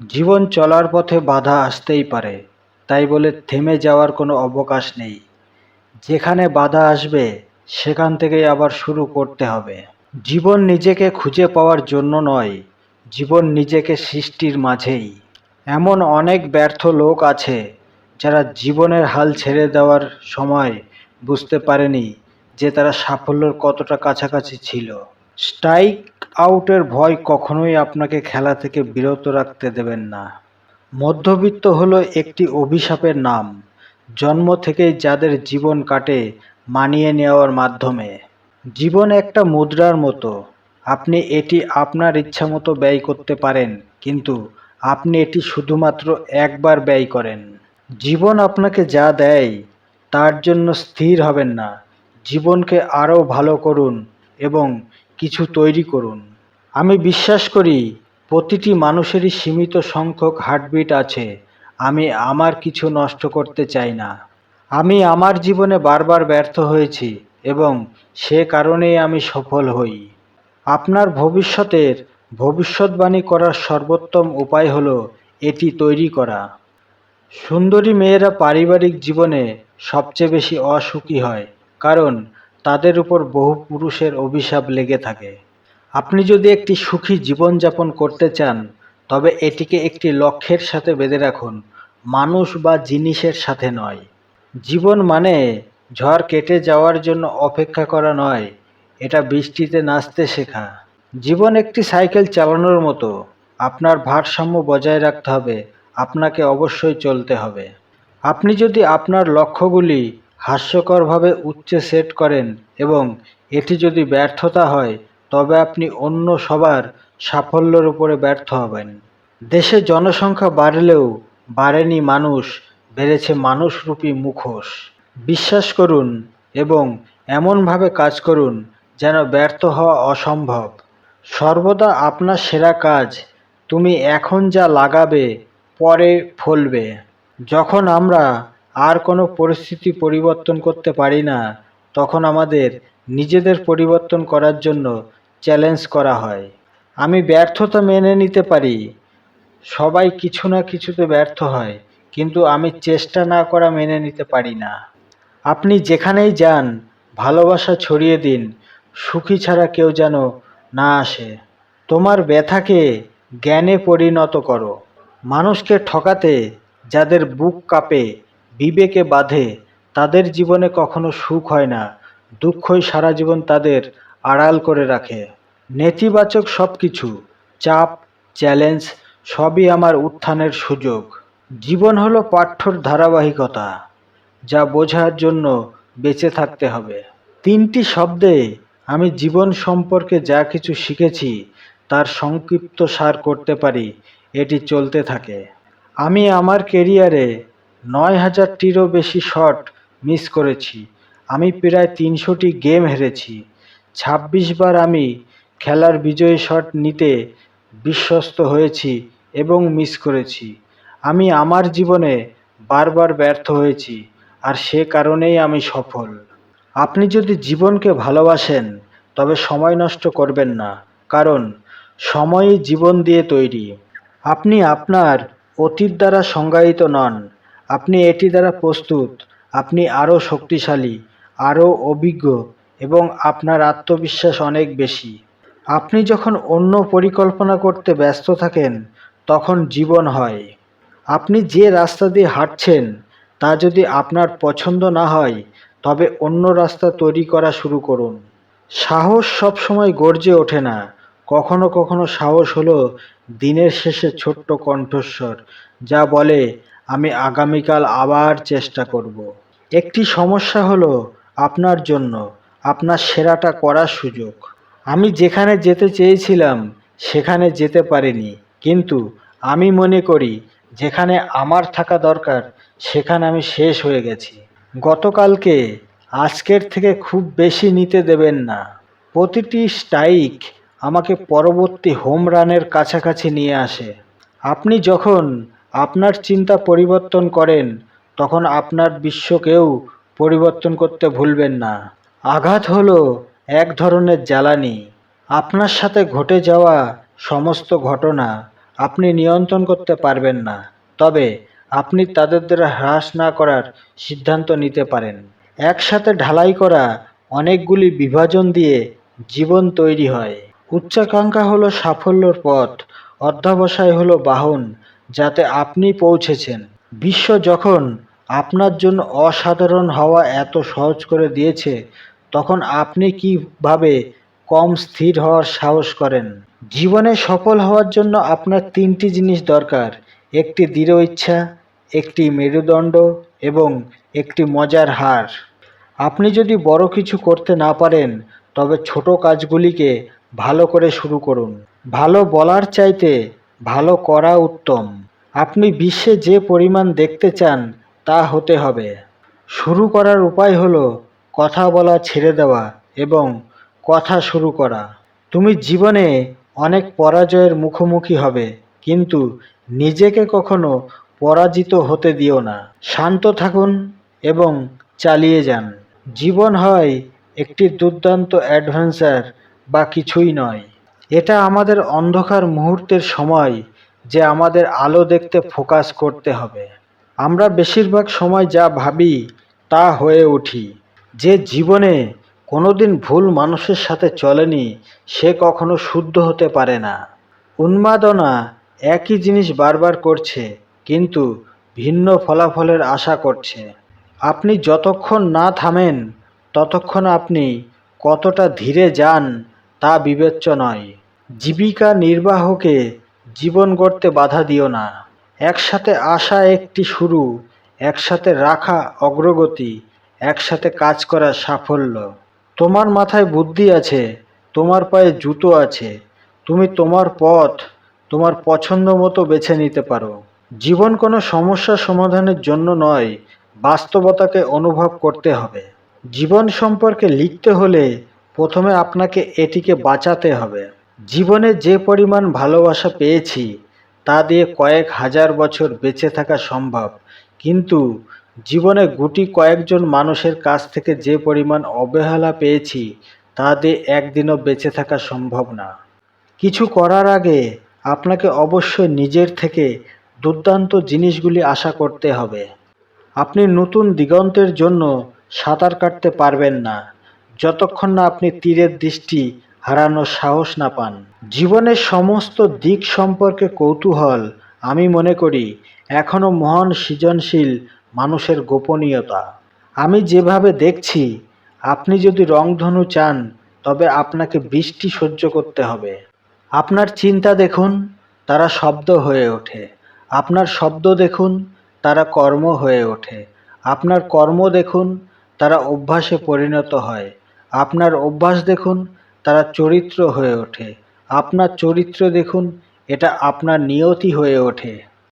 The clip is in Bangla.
জীবন চলার পথে বাধা আসতেই পারে, তাই বলে থেমে যাওয়ার কোনো অবকাশ নেই। যেখানে বাধা আসবে, সেখান থেকেই আবার শুরু করতে হবে। জীবন নিজেকে খুঁজে পাওয়ার জন্য নয়, জীবন নিজেকে সৃষ্টির মাঝেই। এমন অনেক ব্যর্থ লোক আছে, যারা জীবনের হাল ছেড়ে দেওয়ার সময় বুঝতে পারেনি যে তারা সাফল্যের কতটা কাছাকাছি ছিল। স্ট্রাইক আউটের ভয় কখনোই আপনাকে খেলা থেকে বিরত রাখতে দেবেন না। মধ্যবিত্ত হলো একটি অভিশাপের নাম, জন্ম থেকেই যাদের জীবন কাটে মানিয়ে নেওয়ার মাধ্যমে। জীবন একটা মুদ্রার মতো, আপনি এটি আপনার ইচ্ছা মতো ব্যয় করতে পারেন, কিন্তু আপনি এটি শুধুমাত্র একবার ব্যয় করেন। জীবন আপনাকে যা দেয়, তার জন্য স্থির হবেন না। জীবনকে আরও ভালো করুন এবং কিছু তৈরি করুন। আমি বিশ্বাস করি, প্রতিটি মানুষেরই সীমিত সংখ্যক হার্টবিট আছে। আমি আমার কিছু নষ্ট করতে চাই না। আমি আমার জীবনে বারবার ব্যর্থ হয়েছি এবং সে কারণেই আমি সফল হই। আপনার ভবিষ্যতের ভবিষ্যৎবাণী করার সর্বোত্তম উপায় হলো এটি তৈরি করা। সুন্দরী মেয়েরা পারিবারিক জীবনে সবচেয়ে বেশি অসুখী হয়, কারণ তাদের উপর বহু পুরুষের অভিশাপ লেগে থাকে। আপনি যদি একটি সুখী জীবনযাপন করতে চান, তবে এটিকে একটি লক্ষ্যের সাথে বেঁধে রাখুন, মানুষ বা জিনিসের সাথে নয়। জীবন মানে ঝড় কেটে যাওয়ার জন্য অপেক্ষা করা নয়, এটা বৃষ্টিতে নাচতে শেখা। জীবন একটি সাইকেল চালানোর মতো, আপনার ভারসাম্য বজায় রাখতে হবে, আপনাকে অবশ্যই চলতে হবে। আপনি যদি আপনার লক্ষ্যগুলি হাস্যকরভাবে উচ্চে সেট করেন এবং এটি যদি ব্যর্থতা হয়, তবে আপনি অন্য সবার সাফল্যের উপরে ব্যর্থ হবেন। দেশে জনসংখ্যা বাড়লেও বাড়েনি মানুষ, বেড়েছে মানুষরূপী মুখোশ। বিশ্বাস করুন এবং এমনভাবে কাজ করুন যেন ব্যর্থ হওয়া অসম্ভব। সর্বদা আপনার সেরা কাজ, তুমি এখন যা লাগাবে, পরে ফলবে। যখন আমরা আর কোনো পরিস্থিতি পরিবর্তন করতে পারি না, তখন আমাদের নিজেদের পরিবর্তন করার জন্য চ্যালেঞ্জ করা হয়। আমি ব্যর্থতা মেনে নিতে পারি, সবাই কিছু না কিছুতে ব্যর্থ হয়, কিন্তু আমি চেষ্টা না করা মেনে নিতে পারি না। আপনি যেখানেই যান, ভালোবাসা ছড়িয়ে দিন, সুখী ছাড়া কেউ যেন না আসে। তোমার ব্যথাকে জ্ঞানে পরিণত করো। মানুষকে ঠকাতে, যাদের বুক কাঁপে বিবেকে বাঁধে, তাদের জীবনে কখনো সুখ হয় না, দুঃখই সারা জীবন তাদের আড়াল করে রাখে। নেতিবাচক সব কিছু চাপ, চ্যালেঞ্জ, সবই আমার উত্থানের সুযোগ। জীবন হলো পাঠ্যর ধারাবাহিকতা, যা বোঝার জন্য বেঁচে থাকতে হবে। তিনটি শব্দে আমি জীবন সম্পর্কে যা কিছু শিখেছি, তার সংক্ষিপ্ত সার করতে পারি, এটি চলতে থাকে। আমি আমার কেরিয়ারে নয় হাজারটিরও বেশি শট মিস করেছি। আমি প্রায় তিনশোটি গেম হেরেছি। ছাব্বিশ বার আমি খেলার বিজয়ী শট নিতে বিশ্বস্ত হয়েছি এবং মিস করেছি। আমি আমার জীবনে বারবার ব্যর্থ হয়েছি আর সে কারণেই আমি সফল। আপনি যদি জীবনকে ভালোবাসেন, তবে সময় নষ্ট করবেন না, কারণ সময়ই জীবন দিয়ে তৈরি। আপনি আপনার অতীত দ্বারা সংজ্ঞায়িত নন আপনি এটি দ্বারা প্রস্তুত, আপনি আরও শক্তিশালী, আরও অভিজ্ঞ এবং আপনার আত্মবিশ্বাস অনেক বেশি। আপনি যখন অন্য পরিকল্পনা করতে ব্যস্ত থাকেন, তখন জীবন হয়। আপনি যে রাস্তা দিয়ে হাঁটছেন, তা যদি আপনার পছন্দ না হয়, তবে অন্য রাস্তা তৈরি করা শুরু করুন। সাহস সবসময় গর্জে ওঠে না। কখনো কখনো সাহস হলো দিনের শেষে ছোট্ট কণ্ঠস্বর, যা বলে আমি আগামীকাল আবার চেষ্টা করব। একটি সমস্যা হলো আপনার জন্য। আপনার সেরাটা করার সুযোগ। আমি যেখানে যেতে চেয়েছিলাম, সেখানে যেতে পারিনি। কিন্তু আমি মনে করি, যেখানে আমার থাকা দরকার, সেখানে আমি শেষ হয়ে গেছি। গতকালকে আজকের থেকে খুব বেশি নিতে দেবেন না। প্রতিটি স্ট্রাইক আমাকে পরবর্তী হোম রানের কাছাকাছি নিয়ে আসে। আপনি যখন আপনার চিন্তা পরিবর্তন করেন, তখন আপনার বিশ্বকেও পরিবর্তন করতে ভুলবেন না। আঘাত হলো এক ধরনের জ্বালানি। আপনার সাথে ঘটে যাওয়া সমস্ত ঘটনা আপনি নিয়ন্ত্রণ করতে পারবেন না, তবে আপনি তাদের দ্বারা হ্রাস না করার সিদ্ধান্ত নিতে পারেন। একসাথে ঢালাই করা অনেকগুলি বিভাজন দিয়ে জীবন তৈরি হয়। উচ্চাকাঙ্ক্ষা হলো সাফল্যর পথ, অধ্যাবসায় হলো বাহন যাতে আপনি পৌঁছেছেন। বিশ্ব যখন আপনার জন্য অসাধারণ হওয়া এত সহজ করে দিয়েছে, তখন আপনি কীভাবে কম স্থির হওয়ার সাহস করেন? জীবনে সফল হওয়ার জন্য আপনার তিনটি জিনিস দরকার। একটি দৃঢ় ইচ্ছা, একটি মেরুদণ্ড এবং একটি মজার হার। আপনি যদি বড় কিছু করতে না পারেন, তবে ছোট কাজগুলিকে ভালো করে শুরু করুন। ভালো বলার চাইতে ভালো করা উত্তম। আপনি বিশ্বে যে পরিমাণ দেখতে চান, তা হতে হবে। শুরু করার উপায় হলো কথা বলা ছেড়ে দেওয়া এবং কথা শুরু করা। তুমি জীবনে অনেক পরাজয়ের মুখোমুখি হবে, কিন্তু নিজেকে কখনো পরাজিত হতে দিও না। শান্ত থাকুন এবং চালিয়ে যান। জীবন হয় একটি দুর্দান্ত অ্যাডভেঞ্চার বা কিছুই নয়। এটা আমাদের অন্ধকার মুহূর্তের সময় যে আমাদের আলো দেখতে ফোকাস করতে হবে। আমরা বেশিরভাগ সময় যা ভাবি তা হয়ে উঠি। যে জীবনে কোনোদিন ভুল মানুষের সাথে চলেনি, সে কখনো শুদ্ধ হতে পারে না। উন্মাদনা একই জিনিস বারবার করছে, কিন্তু ভিন্ন ফলাফলের আশা করছে। আপনি যতক্ষণ না থামেন, ততক্ষণ আপনি কতটা ধীরে যান তা বিবেচ্য নয়। জীবিকা নির্বাহকে জীবন গড়তে বাধা দিও না। একসাথে আসা একটি শুরু, একসাথে রাখা অগ্রগতি, একসাথে কাজ করা সাফল্য। তোমার মাথায় বুদ্ধি আছে, তোমার পায়ে জুতো আছে। তুমি তোমার পথ, তোমার পছন্দ মতো বেছে নিতে পারো। জীবন কোনো সমস্যা সমাধানের জন্য নয়, বাস্তবতাকে অনুভব করতে হবে। জীবন সম্পর্কে লিখতে হলে প্রথমে আপনাকে এটিকে বাঁচাতে হবে। জীবনে যে পরিমাণ ভালোবাসা পেয়েছি, তা দিয়ে কয়েক হাজার বছর বেঁচে থাকা সম্ভব। কিন্তু জীবনে গুটি কয়েকজন মানুষের কাছ থেকে যে পরিমাণ অবহেলা পেয়েছি, তা দিয়ে একদিনও বেঁচে থাকা সম্ভব না। কিছু করার আগে আপনাকে অবশ্যই নিজের থেকে দুর্দান্ত জিনিসগুলি আশা করতে হবে। আপনি নতুন দিগন্তের জন্য সাঁতার কাটতে পারবেন না। যতক্ষণ না আপনি তীরের দৃষ্টি হারানোর সাহস না পান। জীবনের সমস্ত দিক সম্পর্কে কৌতূহল আমি মনে করি এখনও মহান সৃজনশীল মানুষের গোপনীয়তা। আমি যেভাবে দেখছি, আপনি যদি রংধনু চান, তবে আপনাকে বৃষ্টি সহ্য করতে হবে। আপনার চিন্তা দেখুন, তারা শব্দ হয়ে ওঠে। আপনার শব্দ দেখুন, তারা কর্ম হয়ে ওঠে। আপনার কর্ম দেখুন, তারা অভ্যাসে পরিণত হয়। আপনার অভ্যাস দেখুন, তারা চরিত্র হয়ে ওঠে। আপনার চরিত্র দেখুন, এটা আপনার নিয়তি হয়ে ওঠে।